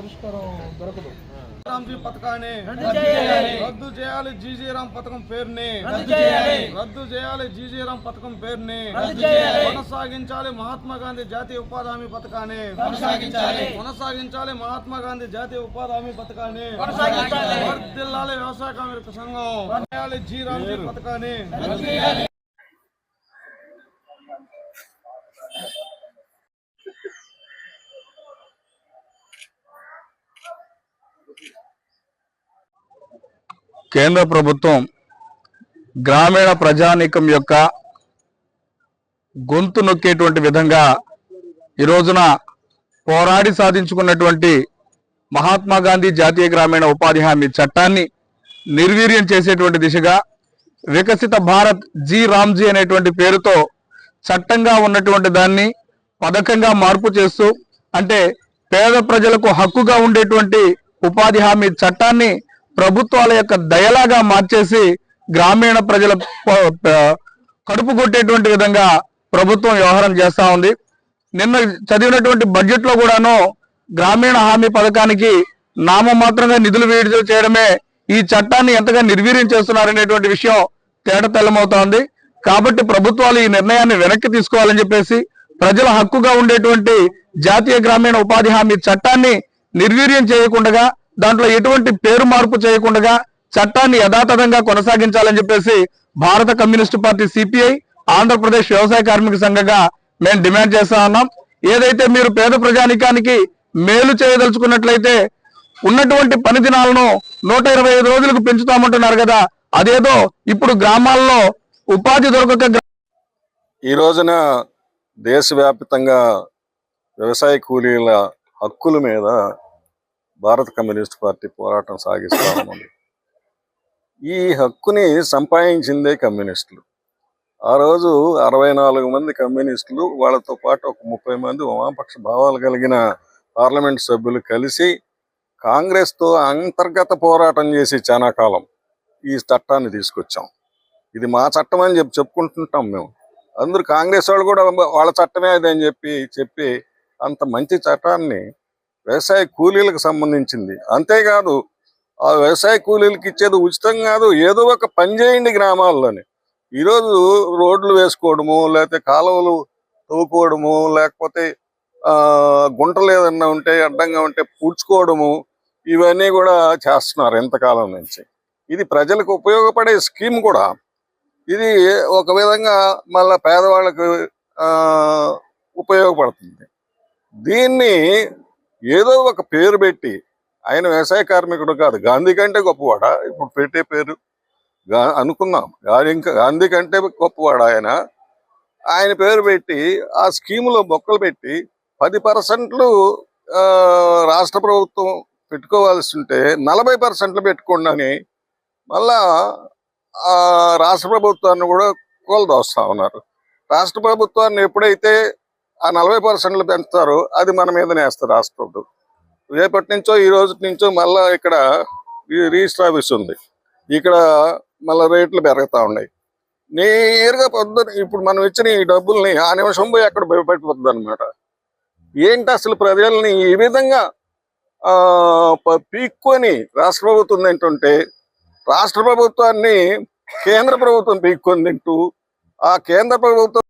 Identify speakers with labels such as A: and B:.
A: పరిష్కారం దొరకదు.
B: రామ్జీ పథకాన్ని రద్దు చేయాలి. జీజీరామ్ పథకం పేరుని. రద్దు చేయాలి. జీజీరామ్ పథకం పేరుని. కొనసాగించాలి మహాత్మా గాంధీ జాతీయ ఉపాధి హామీ పథకాన్ని. కొనసాగించాలి. మహాత్మా గాంధీ జాతీయ ఉపాధి హామీ పథకాన్ని వర్ధిల్లాలి వ్యవసాయ కార్మిక సంఘం. చేయాలి జీ రామ్జీ పథకాన్ని.
C: కేంద్ర ప్రభుత్వం గ్రామీణ ప్రజానీకం యొక్క గొంతు నొక్కేటువంటి విధంగా ఈ రోజున పోరాడి సాధించుకున్నటువంటి మహాత్మా గాంధీ జాతీయ గ్రామీణ ఉపాధి హామీ చట్టాన్ని నిర్వీర్యం చేసేటువంటి దిశగా వికసిత భారత్ జీ రామ్జీ అనేటువంటి పేరుతో చట్టంగా ఉన్నటువంటి దాన్ని పథకంగా మార్పు చేస్తూ అంటే పేద ప్రజలకు హక్కుగా ఉండేటువంటి ఉపాధి హామీ చట్టాన్ని ప్రభుత్వాల యొక్క దయలాగా మార్చేసి గ్రామీణ ప్రజల కడుపు కొట్టేటువంటి విధంగా ప్రభుత్వం వ్యవహారం చేస్తూ ఉంది. నిన్న చదివినటువంటి బడ్జెట్లో కూడాను గ్రామీణ హామీ పథకానికి నామమాత్రంగా నిధులు విడుదల చేయడమే ఈ చట్టాన్ని ఎంతగా నిర్వీర్యం చేస్తున్నారనేటువంటి విషయం తేటతెల్లమవుతోంది కాబట్టి ప్రభుత్వాలు ఈ నిర్ణయాన్ని వెనక్కి తీసుకోవాలని చెప్పేసి ప్రజల హక్కుగా ఉండేటువంటి జాతీయ గ్రామీణ ఉపాధి హామీ చట్టాన్ని నిర్వీర్యం చేయకుండా దాంట్లో ఎటువంటి పేరు మార్పు చేయకుండా చట్టాన్ని యథాతథంగా కొనసాగించాలని చెప్పేసి భారత కమ్యూనిస్టు పార్టీ సిపిఐ ఆంధ్రప్రదేశ్ వ్యవసాయ కార్మిక సంఘంగా మేము డిమాండ్ చేస్తా ఉన్నాం. ఏదైతే మీరు పేద ప్రజానికానికి మేలు చేయదలుచుకున్నట్లయితే ఉన్నటువంటి పని దినాలను నూట ఇరవై ఐదు రోజులకు పెంచుతామంటున్నారు కదా అదేదో ఇప్పుడు గ్రామాల్లో ఉపాధి దొరకక
D: ఈ రోజున దేశవ్యాప్తంగా వ్యవసాయ కూలీల హక్కుల మీద భారత కమ్యూనిస్ట్ పార్టీ పోరాటం సాగిస్తూ ఉన్నది ఈ హక్కుని సంపాదించిందే కమ్యూనిస్టులు. ఆ రోజు అరవై నాలుగు మంది కమ్యూనిస్టులు వాళ్ళతో పాటు ఒక ముప్పై మంది వామపక్ష భావాలు కలిగిన పార్లమెంట్ సభ్యులు కలిసి కాంగ్రెస్తో అంతర్గత పోరాటం చేసి చాలా కాలం ఈ చట్టాన్ని తీసుకొచ్చాం. ఇది మా చట్టం అని చెప్పి చెప్పుకుంటుంటాం మేము. అందరూ కాంగ్రెస్ వాళ్ళు కూడా వాళ్ళ చట్టమే అది అని చెప్పి చెప్పి అంత మంచి చట్టాన్ని వ్యవసాయ కూలీలకు సంబంధించింది. అంతేకాదు ఆ వ్యవసాయ కూలీలకు ఇచ్చేది ఉచితం కాదు ఏదో ఒక పని చేయండి గ్రామాల్లోని. ఈరోజు రోడ్లు వేసుకోవడము లేకపోతే కాలువలు తవ్వుకోవడము లేకపోతే ఆ గుంటలు ఏదన్నా ఉంటే అడ్డంగా ఉంటే పూడ్చుకోవడము ఇవన్నీ కూడా చేస్తున్నారు ఎంతకాలం నుంచి. ఇది ప్రజలకు ఉపయోగపడే స్కీమ్ కూడా. ఇది ఒక విధంగా మళ్ళా పేదవాళ్ళకు ఆ, ఉపయోగపడుతుంది. దీన్ని ఏదో ఒక పేరు పెట్టి ఆయన వ్యవసాయ కార్మికుడు కాదు. గాంధీ కంటే గొప్పవాడా? ఇప్పుడు పెట్టే పేరు అనుకుందాం. గాంధీ గాంధీ కంటే గొప్పవాడు ఆయన? ఆయన పేరు పెట్టి ఆ స్కీములో మొక్కలు పెట్టి పది పర్సెంట్లు రాష్ట్ర ప్రభుత్వం పెట్టుకోవాల్సి ఉంటే నలభై పర్సెంట్లు పెట్టుకోండి మళ్ళా ఆ రాష్ట్ర ప్రభుత్వాన్ని కూడా కూలదోస్తా ఉన్నారు. రాష్ట్ర ప్రభుత్వాన్ని ఎప్పుడైతే ఆ నలభై పర్సెంట్లు పెంచుతారు అది మన మీదనే వేస్తారు రాష్ట్రం రేపటి నుంచో ఈ రోజు నుంచో మళ్ళా ఇక్కడ రిజిస్టర్ ఆఫీస్ ఉంది. ఇక్కడ మళ్ళీ రేట్లు పెరుగుతా ఉన్నాయి. నేరుగా పొద్దున ఇప్పుడు మనం ఇచ్చిన ఈ డబ్బుల్ని ఆ నిమిషం పోయి అక్కడ భయపడిపోతుంది అనమాట ఏంటి అసలు ప్రజల్ని ఈ విధంగా ఆ పీక్కొని రాష్ట్ర ప్రభుత్వం ఏంటంటే రాష్ట్ర ప్రభుత్వాన్ని కేంద్ర ప్రభుత్వం పీక్కొని తింటూ ఆ కేంద్ర ప్రభుత్వం